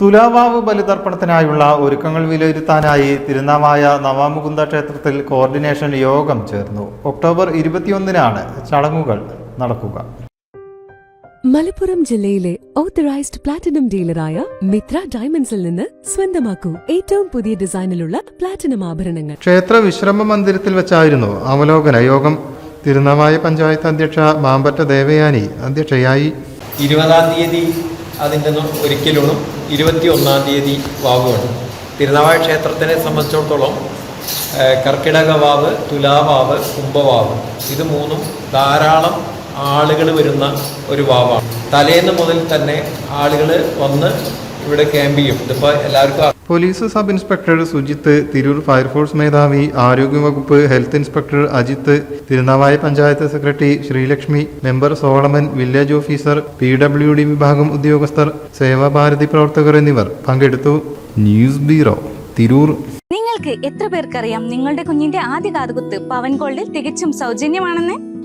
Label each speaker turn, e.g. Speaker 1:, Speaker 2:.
Speaker 1: തുലാവാവ് ബലിതർപ്പണത്തിനായുള്ള ഒരുക്കങ്ങൾ വിലയിരുത്താനായി തിരുനാമായ നവാമുകുന്ദ ക്ഷേത്രത്തിൽ കോർഡിനേഷൻ യോഗം ചേർന്നു. ഒക്ടോബർ ഇരുപത്തിയൊന്നിനാണ് ചടങ്ങുകൾ നടക്കുക.
Speaker 2: മലപ്പുറം ജില്ലയിലെ ഓത്തറൈസ്ഡ് പ്ലാറ്റിനം ഡീലറായ മിത്ര ഡയമണ്ട്സിൽ നിന്ന് സ്വന്തമാക്കൂ. ഏറ്റവും പുതിയ ഡിസൈനിലുള്ള പ്ലാറ്റിനം ആഭരണങ്ങൾ.
Speaker 1: ക്ഷേത്ര വിശ്രമ മന്ദിരത്തിൽ വെച്ചായിരുന്നു അവലോകന യോഗം. തിരുനാവായ പഞ്ചായത്ത് അധ്യക്ഷ മാമ്പറ്റ ദേവയാനി അധ്യക്ഷയായി.
Speaker 3: ഇരുപതാം തീയതി അതിന്റെ ഒരിക്കലും ഇരുപത്തി ഒന്നാം തീയതി വാവുമാണ് തിരുനാവായ ക്ഷേത്രത്തിനെ സംബന്ധിച്ചിടത്തോളം കർക്കിടക വാവ് തുലാവാവ് കുംഭവാവ് ഇത് മൂന്നും ധാരാളം ആളുകൾ വരുന്ന ഒരു വാവാണ്. തലേന്ന് മുതൽ തന്നെ ആളുകൾ വന്ന് ഇവിടെ ക്യാമ്പ് ചെയ്യും. ഇതിപ്പോൾ എല്ലാവർക്കും
Speaker 1: police sub inspector Sujith Tirur fire force മേധാവി ആരോഗ്യവകുപ്പ് health inspector Ajith Thirunavaya panchayat secretary Sreelakshmi member Solomon village officer P W D വിഭാഗം ഉദ്യോഗസ്ഥർ സേവാഭാരതി പ്രവർത്തകർ എന്നിവർ പങ്കെടുത്തു. News bureau Tirur.
Speaker 4: നിങ്ങൾക്ക് എത്ര പേർക്കറിയാം നിങ്ങളുടെ കുഞ്ഞിന്റെ ആദ്യ കാതുകുത്ത് പവൻ ഗോൾഡിൽ തികച്ചും സൗജന്യമാണെന്ന്?